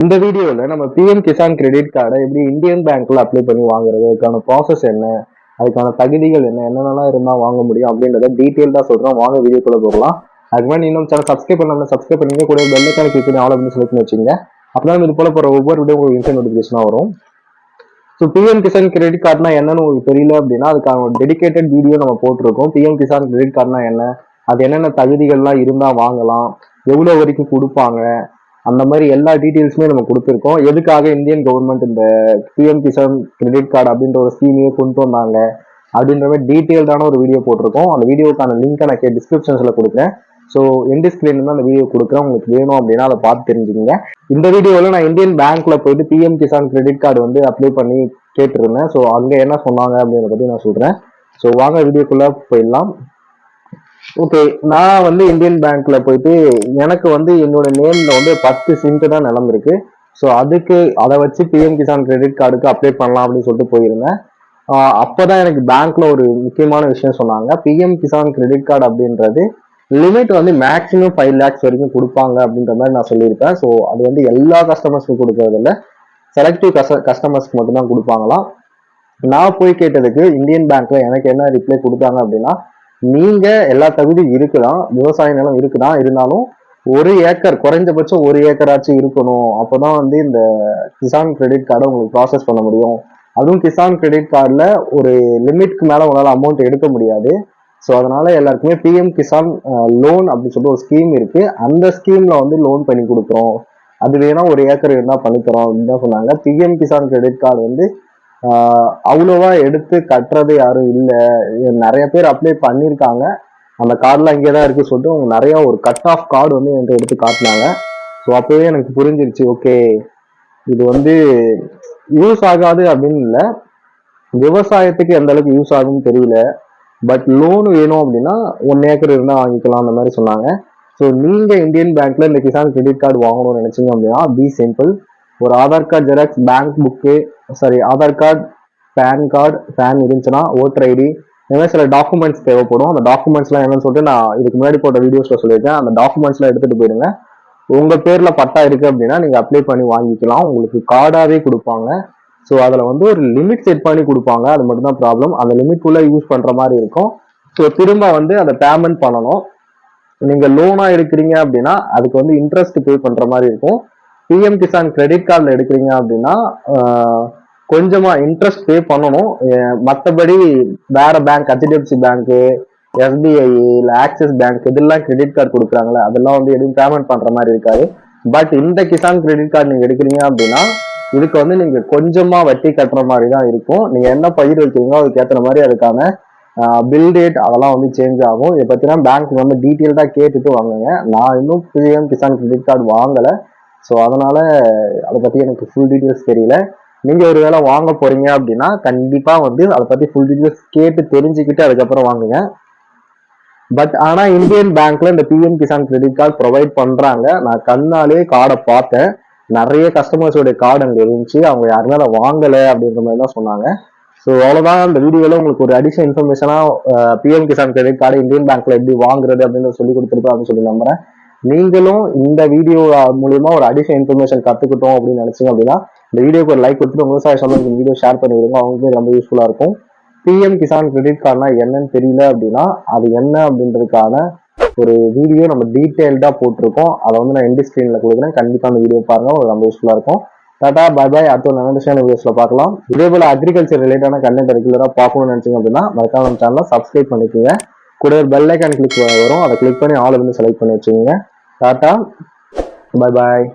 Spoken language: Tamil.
இந்த வீடியோல நம்ம பிஎம் கிசான் கிரெடிட் கார்டை எப்படி இந்தியன் பேங்க்ல அப்ளை பண்ணி வாங்குறது அதுக்கான ப்ராசஸ் என்ன அதுக்கான தகுதிகள் என்ன என்னென்னலாம் இருந்தால் வாங்க முடியும் அப்படின்றத டீட்டெயில்டா சொல்றோம். வாங்க வீடியோக்குள்ள போகலாம். அதுக்கு மாதிரி இன்னும் சேனல் சப்ஸ்கிரைப் பண்ணலாம் சப்ஸ்கிரைப் பண்ணீங்க கூட பெல்லைக்கான கிளிக் பண்ணி ஆல் அப்படின்னு சொல்லி பண்ணி வச்சுங்க அப்பதான் இது போல போற ஒவ்வொரு வீடியோ உங்களுக்கு இன்ஸ்டன்ட் நோட்டிஃபிகேஷனாக வரும். ஸோ பிஎம் கிசான் கிரெடிட் கார்டுனா என்னன்னு உங்களுக்கு தெரியல அப்படின்னா அதுக்கான ஒரு டெடிகேட்டட் வீடியோ நம்ம போட்டிருக்கோம். பிஎம் கிசான் கிரெடிட் கார்டுனா என்ன அது என்னென்ன தகுதிகள்லாம் இருந்தால் வாங்கலாம் எவ்வளோ வரைக்கும் கொடுப்பாங்க அந்த மாதிரி எல்லா டீட்டெயில்ஸுமே நம்ம கொடுத்துருக்கோம். எதுக்காக இந்தியன் கவர்மெண்ட் இந்த பிஎம் கிசான் கிரெடிட் கார்டு அப்படின்ற ஒரு ஸ்கீமையே கொண்டு வந்தாங்க அப்படின்ற மாதிரி டீட்டெயில்டான ஒரு வீடியோ போட்டிருக்கோம். அந்த வீடியோக்கான லிங்க்கை நான் டிஸ்கிரிப்ஷன்ஸ்ல கொடுக்குறேன். ஸோ எண்ட் ஸ்கிரீன் தான் அந்த வீடியோ கொடுக்குறேன். உங்களுக்கு வேணும் அப்படின்னா அதை பார்த்து தெரிஞ்சுக்கங்க. இந்த வீடியோவில் நான் இந்தியன் பேங்க்ல போயிட்டு பிஎம் கிசான் கிரெடிட் கார்டு வந்து அப்ளை பண்ணி கேட்டிருந்தேன். ஸோ அங்கே என்ன சொன்னாங்க அப்படின்றத பற்றி நான் சொல்கிறேன் ஸோ வாங்க வீடியோக்குள்ளே போயிடலாம். ஓகே நான் வந்து இந்தியன் பேங்க்ல போயிட்டு எனக்கு வந்து என்னோட நேம்ல வந்து பத்து சிம்ட் தான் நிலம் இருக்கு ஸோ அதுக்கு அதை வச்சு பிஎம் கிசான் கிரெடிட் கார்டுக்கு அப்ளை பண்ணலாம் அப்படின்னு சொல்லிட்டு போயிருந்தேன். அப்போதான் எனக்கு பேங்க்ல ஒரு முக்கியமான விஷயம் சொன்னாங்க. பிஎம் கிசான் கிரெடிட் கார்டு அப்படின்றது லிமிட் வந்து மேக்ஸிமம் ஃபைவ் லேக்ஸ் வரைக்கும் கொடுப்பாங்க அப்படின்ற மாதிரி நான் சொல்லியிருப்பேன். ஸோ அது வந்து எல்லா கஸ்டமர்ஸ்க்கும் கொடுக்கறது இல்லை. செலக்டிவ் கஸ்ட கஸ்டமர்ஸ்க்கு மட்டும்தான் கொடுப்பாங்களாம். நான் போய் கேட்டதுக்கு இந்தியன் பேங்க்ல எனக்கு என்ன ரிப்ளை கொடுத்தாங்க அப்படின்னா நீங்க எல்லா தகுதியும் இருக்குதான் விவசாய நிலம் இருக்குதான் இருந்தாலும் ஒரு ஏக்கர் குறைஞ்சபட்சம் ஒரு ஏக்கராச்சும் இருக்கணும். அப்பதான் வந்து இந்த கிசான் கிரெடிட் கார்டை உங்களுக்கு ப்ராசஸ் பண்ண முடியும். அதுவும் கிசான் கிரெடிட் கார்டில் ஒரு லிமிட்க்கு மேலே உங்களால் அமௌண்ட் எடுக்க முடியாது. ஸோ அதனால எல்லாருக்குமே பிஎம் கிசான் லோன் அப்படின்னு சொல்லிட்டு ஒரு ஸ்கீம் இருக்கு. அந்த ஸ்கீம்ல வந்து லோன் பண்ணி கொடுக்குறோம். அது வேணா ஒரு ஏக்கர் இருந்தால் பண்ணிக்கிறோம் அப்படின்னு தான் சொன்னாங்க. பிஎம் கிசான் கிரெடிட் கார்டு வந்து அவ்வளோவா எடுத்து கட்டுறது யாரும் இல்லை. நிறைய பேர் அப்ளை பண்ணியிருக்காங்க அந்த கார்டெலாம் இங்கே தான் இருக்கு சொல்லிட்டு அவங்க நிறையா ஒரு கட் ஆஃப் கார்டு வந்து என்கிட்ட எடுத்து காட்டினாங்க. ஸோ அப்போவே எனக்கு புரிஞ்சிருச்சு ஓகே இது வந்து யூஸ் ஆகாது அப்படின்னு இல்லை. விவசாயத்துக்கு எந்த அளவுக்கு யூஸ் ஆகும்னு தெரியல. பட் லோன் வேணும் அப்படின்னா ஒன் ஏக்கர் இருந்தால் வாங்கிக்கலாம் அந்த மாதிரி சொன்னாங்க. ஸோ நீங்கள் இந்தியன் பேங்க்ல இந்த கிசான் கிரெடிட் கார்டு வாங்கணும்னு நினைச்சிங்க அப்படின்னா பி சிம்பிள் ஒரு Aadhaar card xerox bank book sorry Aadhaar card PAN card PAN இருந்துச்சுன்னா ஓட்டர் ஐடி இந்த மாதிரி சில டாக்குமெண்ட்ஸ் தேவைப்படும். அந்த டாக்குமெண்ட்ஸ்லாம் என்னன்னு சொல்லிட்டு நான் இதுக்கு முன்னாடி போட்ட வீடியோஸ்ல சொல்லியிருக்கேன். அந்த டாக்குமெண்ட்ஸ்லாம் எடுத்துட்டு போயிடுங்க. உங்க பேர்ல பட்டா இருக்கு அப்படின்னா நீங்க அப்ளை பண்ணி வாங்கிக்கலாம். உங்களுக்கு கார்டாவே கொடுப்பாங்க. ஸோ அதில் வந்து ஒரு லிமிட் செட் பண்ணி கொடுப்பாங்க. அது மட்டும் தான் ப்ராப்ளம் அந்த லிமிட்குள்ள யூஸ் பண்ணுற மாதிரி இருக்கும். ஸோ திரும்ப வந்து அதை பேமெண்ட் பண்ணணும். நீங்கள் லோனாக எடுக்கிறீங்க அப்படின்னா அதுக்கு வந்து இன்ட்ரெஸ்ட் பே பண்ணுற மாதிரி இருக்கும். பிஎம் கிசான் கிரெடிட் கார்டில் எடுக்கிறீங்க அப்படின்னா கொஞ்சமா இன்ட்ரெஸ்ட் பே பண்ணணும். மற்றபடி வேற பேங்க் ஹெச்டிஎஃப்சி பேங்க்கு எஸ்பிஐ இல்ல ஆக்சிஸ் பேங்க் இதெல்லாம் கிரெடிட் கார்டு கொடுக்குறாங்களே அதெல்லாம் வந்து எதுவும் பேமெண்ட் பண்ற மாதிரி இருக்காது. பட் இந்த கிசான் கிரெடிட் கார்டு நீங்க எடுக்கிறீங்க அப்படின்னா இதுக்கு வந்து நீங்க கொஞ்சமா வட்டி கட்டுற மாதிரி தான் இருக்கும். நீங்க என்ன பயிர் வைக்கிறீங்களோ அதுக்கு ஏத்துற மாதிரி அதுக்கான பில் டேட் அதெல்லாம் வந்து சேஞ்ச் ஆகும். இதை பத்தினா பேங்க் வந்து டீட்டெயில்டா கேட்டுட்டு வாங்குங்க. நான் இன்னும் பிஎம் கிசான் கிரெடிட் கார்டு வாங்கல. ஸோ அதனால அதை பத்தி எனக்கு ஃபுல் டீட்டெயில்ஸ் தெரியல. நீங்க ஒருவேளை வாங்க போறீங்க அப்படின்னா கண்டிப்பா வந்து அதை பத்தி ஃபுல் டீட்டெயில்ஸ் கேட்டு தெரிஞ்சுக்கிட்டு அதுக்கப்புறம் வாங்குங்க. பட் ஆனா இந்தியன் பேங்க்ல இந்த PM Kisan credit card provide பண்றாங்க. நான் கண்ணாலே கார்டை பார்த்தேன். நிறைய கஸ்டமர்ஸோட கார்டு அங்கே இருந்துச்சு. அவங்க யாருமே அதை வாங்கலை அப்படின்ற மாதிரி தான் சொன்னாங்க. ஸோ அவ்வளோதான் இந்த வீடியோவில் உங்களுக்கு ஒரு additional இன்ஃபர்மேஷனாக PM Kisan credit card Indian பேங்க்ல எப்படி வாங்குறது அப்படின்னு சொல்லி கொடுத்துருப்பேன் அப்படின்னு சொல்லி நம்புறேன். நீங்களும் இந்த வீடியோ மூலியமா ஒரு அடிஷனல் இன்ஃபர்மேஷன் கற்றுக்கிட்டோம் அப்படின்னு நினைச்சீங்க அப்படின்னா இந்த வீடியோக்கு ஒரு லைக் கொடுத்துட்டு விவசாய சொந்தங்களுக்கு இந்த வீடியோ ஷேர் பண்ணி விடுங்க. அவங்களுக்கும் ரொம்ப யூஸ்ஃபுல்லா இருக்கும். பிஎம் கிசான் கிரெடிட் கார்டுனா என்னன்னு தெரியல அப்படின்னா அது என்ன அப்படின்றதுக்கான ஒரு வீடியோ நம்ம டீட்டெயில்டா போட்டிருக்கோம். அதை வந்து நான் எண்டு ஸ்கிரீன்ல கொடுக்குறேன். கண்டிப்பா அந்த வீடியோ பாருங்க. உங்களுக்கு ரொம்ப யூஸ்ஃபுல்லா இருக்கும். டாடா பை பாய் அடுத்த ஒரு நல்ல வீடியோஸ்ல பார்க்கலாம். இதே போல அக்ரிகல்ச்சர் ரிலேட்டான கண்டென்ட் ரெகுலரா பார்க்கணும்னு நினைச்சீங்க அப்படின்னா மறக்காம நம்ம சேனலை சப்ஸ்கிரைப் பண்ணிக்கோங்க. கூட ஒரு பெல் ஐக்கான் கிளிக் வரும். அதை கிளிக் பண்ணி ஆல் வந்து செலக்ட் பண்ணி வச்சுக்கோங்க. Tata bye bye